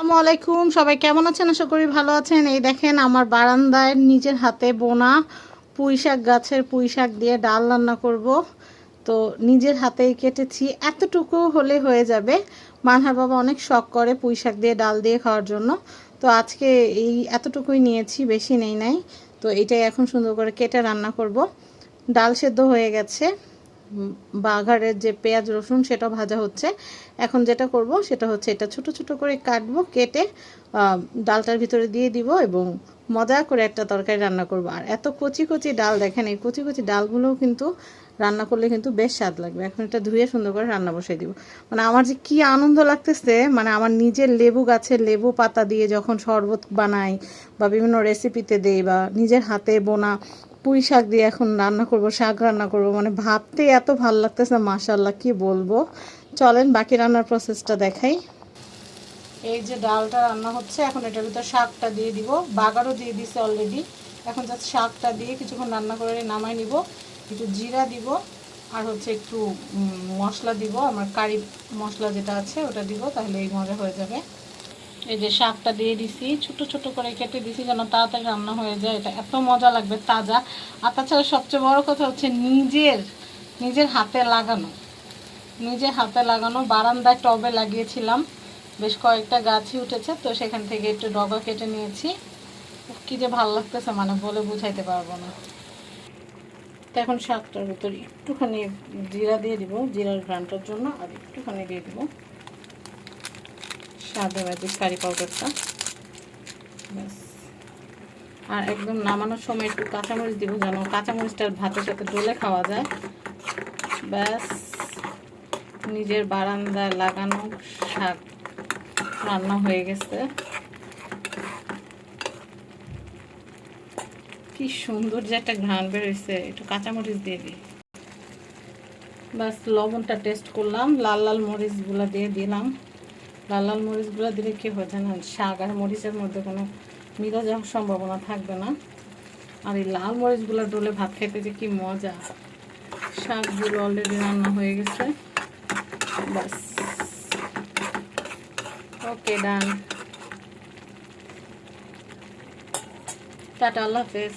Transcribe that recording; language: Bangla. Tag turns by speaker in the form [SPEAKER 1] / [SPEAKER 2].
[SPEAKER 1] আসসালামু আলাইকুম সবাই কেমন আছেন? আশা করি ভালো আছেন। এই দেখেন আমার বারান্দায় নিজের হাতে বোনা পুঁই শাক, গাছের পুঁই শাক দিয়ে ডাল রান্না করব। তো নিজের হাতেই কেটেছি। এতটুকু হলে হয়ে যাবে। মানহার বাবা অনেক শখ করে পুঁই শাক দিয়ে ডাল দিয়ে খাওয়ার জন্য। তো আজকে এই এতটুকুই নিয়েছি, বেশি নেই নাই। তো এটাই এখন সুন্দর করে কেটে রান্না করব। ডাল সেদ্ধ হয়ে গেছে। বাঘারের যে পেঁয়াজ, রসুন সেটা ভাজা হচ্ছে। এখন যেটা করব, সেটা হচ্ছে এটা ছোট ছোট করে কাটবো, কেটে ডালটার ভিতরে দিয়ে দিব এবং মজা করে একটা তরকারি রান্না করব। আর এত কচি কচি ডাল, দেখেন এই কচি কচি ডালগুলোও কিন্তু রান্না করলে কিন্তু বেশ স্বাদ লাগবে। এখন এটা ধুয়ে সুন্দর করে রান্না বসাই দিব। মানে আমার যে কি আনন্দ লাগতেছে মানে আমার নিজের লেবু গাছের লেবু পাতা দিয়ে যখন শরবত বানাই বা বিভিন্ন রেসিপিতে দেই বা নিজের হাতে বোনা পুঁই শাক দিয়ে এখন রান্না করব, শাক রান্না করব। মানে ভাবতে এত ভালো লাগতেছে না মাশাল্লাহ কি বলব। চলেন বাকি রান্নার প্রসেসটা দেখাই। এই যে ডালটা রান্না হচ্ছে, এখন এটার ভিতর শাকটা দিয়ে দিব। বাগারও দিয়ে দিছে অলরেডি এখন জাস্ট শাকটা দিয়ে কিছুক্ষণ রান্না করে নামাই নিব। একটু জিরা দিব, আর হচ্ছে একটু মশলা দিব। আমার কারি মশলা যেটা আছে ওটা দিব, তাহলে এই মজা হয়ে যাবে। এই যে শাকটা দিয়ে দিছি, ছোট ছোট করে কেটে দিছি যেন তাড়াতাড়ি রান্না হয়ে যায়, এটা এত মজা লাগবে তাজা। আর তাছাড়া সবচেয়ে বড় কথা হচ্ছে নিজের নিজের হাতে লাগানো। নিজের হাতে লাগানো বারান্দায় টবে লাগিয়েছিলাম, বেশ কয়েকটা গাছই উঠেছে, তো সেখান থেকে একটু ডগা কেটে নিয়েছি। কি যে ভালো লাগতেছে মানে বলে বুঝাইতে পারব না। তো এখন শাকটার ভিতরে একটুখানি জিরা দিয়ে দিব, জিরার ঘ্রানটার জন্য আর একটুখানি দিয়ে দিব। সাদা ম্যাজিক কারি পাউডারটা ব্যাস। আর একদম নামানোর সময় একটু কাঁচামরিচ দিব যেন কাঁচামরিচটা ভাতের সাথে ডলে খাওয়া যায়। ব্যাস। নিজের বারান্দায় লাগানো শাক রান্না হয়ে গেছে। কি সুন্দর যে একটা ঘ্রাণ বেরোইছে একটু কাঁচামরিচ দিয়ে দিই। বাস লবণটা টেস্ট করলাম, লাল লাল মরিচগুলো দিয়ে দিলাম। লাল লাল মরিচগুলো দিলে কী হয় জানেন? শাক আর মরিচের মধ্যে কোনো মিলে যাওয়ার সম্ভাবনা থাকবে না। আর এই লাল মরিচগুলো ডলে ভাত খেতে যে কী মজা। শাকগুলো অলরেডি রান্না হয়ে গেছে। বাস ওকে, ডান। টাটা, আল্লাহ হাফেজ।